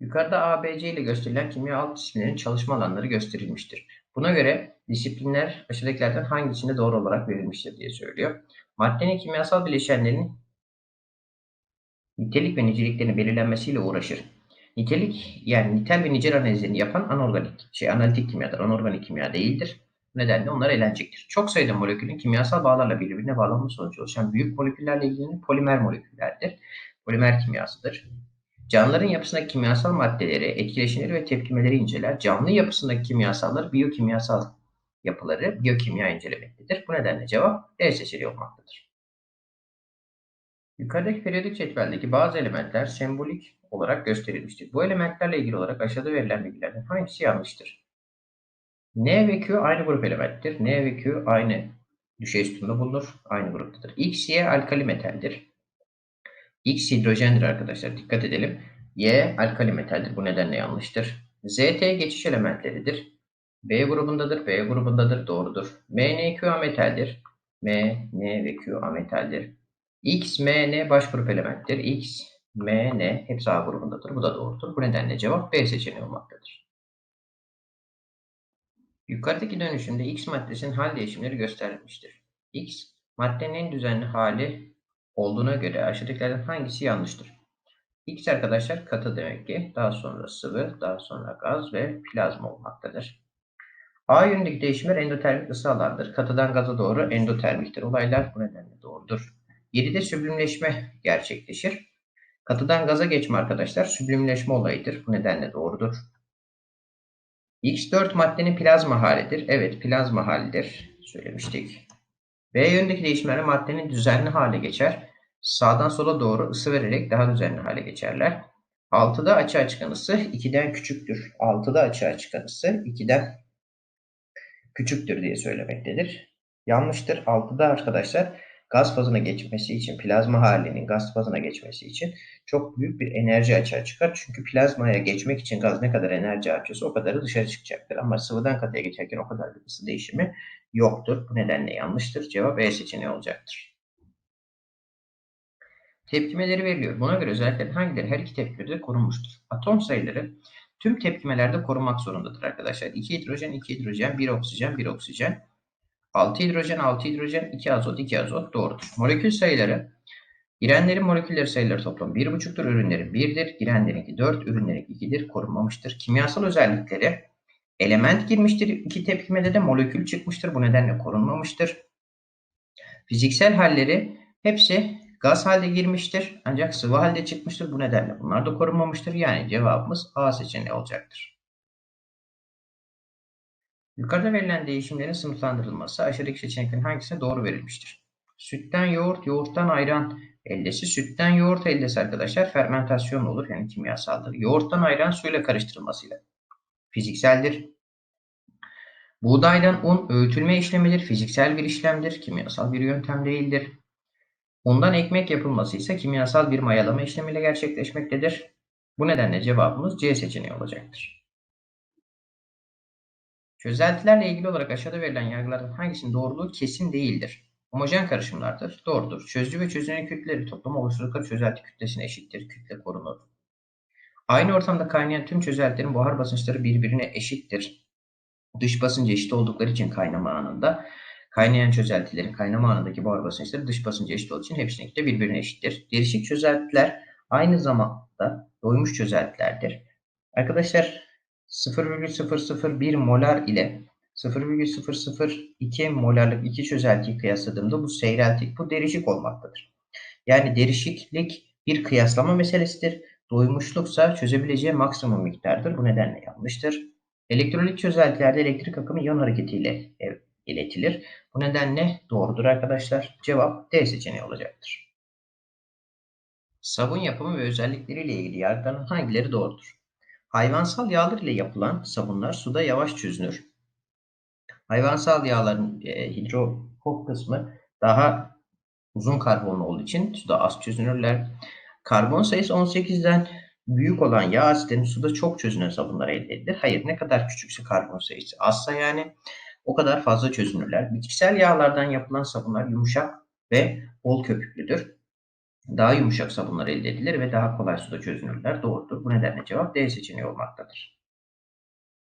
Yukarıda A, B, C ile gösterilen kimya alt disiplinlerin çalışma alanları gösterilmiştir. Buna göre disiplinler aşağıdakilerden hangisinde doğru olarak verilmiştir diye söylüyor. Maddenin kimyasal bileşenlerinin nitelik ve niceliklerinin belirlenmesiyle uğraşır. Nitelik yani nitel ve nicel analizlerini yapan anorganik, şey analitik kimyadır, anorganik kimya değildir. Bu nedenle onlar elenecektir. Çok sayıda molekülün kimyasal bağlarla birbirine bağlanma sonucu oluşan büyük moleküllerle ilgilenen polimer moleküllerdir. Polimer kimyasıdır. Canlıların yapısındaki kimyasal maddeleri, etkileşimleri ve tepkimeleri inceler. Canlı yapısındaki kimyasalları, biyokimyasal yapıları, biyokimya incelemektedir. Bu nedenle cevap D seçeneği olmaktadır. Yukarıdaki periyodik cetveldeki bazı elementler sembolik olarak gösterilmiştir. Bu elementlerle ilgili olarak aşağıda verilen bilgilerden hangisi yanlıştır? N ve Q aynı grup elementtir. N ve Q aynı düşey sütunda bulunur. Aynı gruptadır. X, Y alkali metaldir. X hidrojendir arkadaşlar. Dikkat edelim. Y alkali metaldir. Bu nedenle yanlıştır. Z, T geçiş elementleridir. B grubundadır. B grubundadır. Doğrudur. M, N, Q ametaldir. M, N ve Q ametaldir. X, M, N baş grup elementtir. X, M, N hepsi A grubundadır. Bu da doğrudur. Bu nedenle cevap B seçeneği olmaktadır. Yukarıdaki dönüşümde X maddesinin hal değişimleri gösterilmiştir. X, maddenin en düzenli hali olduğuna göre aşağıdakilerden hangisi yanlıştır? X arkadaşlar katı demek ki. Daha sonra sıvı, daha sonra gaz ve plazma olmaktadır. A yönündeki değişimler endotermik ısı alandır. Katıdan gaza doğru endotermiktir. Olaylar bu nedenle doğrudur. 7'de süblimleşme gerçekleşir. Katıdan gaza geçme arkadaşlar süblimleşme olayıdır. Bu nedenle doğrudur. X4 maddenin plazma halidir. Evet plazma halidir. Söylemiştik. B yönündeki değişimlerle maddenin düzenli hale geçer. Sağdan sola doğru ısı vererek daha düzenli hale geçerler. 6'da açığa çıkan ısı 2'den küçüktür. 6'da açığa çıkan ısı 2'den küçüktür diye söylemektedir. Yanlıştır. 6'da arkadaşlar gaz fazına geçmesi için, plazma halinin gaz fazına geçmesi için çok büyük bir enerji açığa çıkar. Çünkü plazmaya geçmek için gaz ne kadar enerji harcıyorsa o kadarı dışarı çıkacaktır. Ama sıvıdan katıya geçerken o kadar bir ısı değişimi yoktur. Bu nedenle yanlıştır. Cevap E seçeneği olacaktır. Tepkimeleri veriliyor. Buna göre özelliklerin hangileri her iki tepkimede de korunmuştur? Atom sayıları tüm tepkimelerde korunmak zorundadır arkadaşlar. 2 hidrojen, 2 hidrojen, 1 oksijen, 1 oksijen. 6 hidrojen, 6 hidrojen, 2 azot, 2 azot doğrudur. Molekül sayıları Girenlerin moleküller sayıları toplam 1,5'tur. Ürünlerin 1'dir. Girenlerinki 4, ürünlerinki 2'dir. Korunmamıştır. Kimyasal özellikleri element girmiştir. İki tepkimede de molekül çıkmıştır. Bu nedenle korunmamıştır. Fiziksel halleri hepsi gaz halde girmiştir. Ancak sıvı halde çıkmıştır. Bu nedenle bunlar da korunmamıştır. Yani cevabımız A seçeneği olacaktır. Yukarıda verilen değişimlerin sınıflandırılması aşağıdaki seçeneklerin hangisine doğru verilmiştir? Sütten yoğurt, yoğurttan ayran eldesi. Sütten yoğurt eldesi arkadaşlar fermentasyon olur yani kimyasaldır. Yoğurttan ayran suyla karıştırılmasıyla fizikseldir. Buğdaydan un öğütülme işlemidir. Fiziksel bir işlemdir. Kimyasal bir yöntem değildir. Undan ekmek yapılması ise kimyasal bir mayalama işlemiyle gerçekleşmektedir. Bu nedenle cevabımız C seçeneği olacaktır. Çözeltilerle ilgili olarak aşağıda verilen yargılardan hangisinin doğruluğu kesin değildir? Homojen karışımlardır. Doğrudur. Çözücü ve çözünen kütleleri toplamı oluşturdukları çözelti kütlesine eşittir. Kütle korunur. Aynı ortamda kaynayan tüm çözeltilerin buhar basınçları birbirine eşittir. Dış basıncı eşit oldukları için kaynama anında kaynayan çözeltilerin kaynama anındaki buhar basınçları dış basıncı eşit olduğu için hepsininki de birbirine eşittir. Derişik çözeltiler aynı zamanda doymuş çözeltilerdir. Arkadaşlar 0,001 molar ile 0,002 molarlık iki çözeltiyi kıyasladığımda bu seyreltik, bu derişik olmaktadır. Yani derişiklik bir kıyaslama meselesidir. Doymuşluksa çözebileceği maksimum miktardır. Bu nedenle yanlıştır. Elektrolit çözeltilerde elektrik akımı iyon hareketiyle iletilir. Bu nedenle doğrudur arkadaşlar. Cevap D seçeneği olacaktır. Sabun yapımı ve özellikleriyle ilgili yargıların hangileri doğrudur? Hayvansal yağlar ile yapılan sabunlar suda yavaş çözünür. Hayvansal yağların e, hidrofob kısmı daha uzun karbonlu olduğu için suda az çözünürler. Karbon sayısı 18'den büyük olan yağ asitlerinin suda çok çözünen sabunlar elde edilir. Hayır ne kadar küçükse karbon sayısı azsa yani o kadar fazla çözünürler. Bitkisel yağlardan yapılan sabunlar yumuşak ve bol köpüklüdür. Daha yumuşak sabunlar elde edilir ve daha kolay suda çözünürler. Doğrudur. Bu nedenle cevap D seçeneği olmaktadır.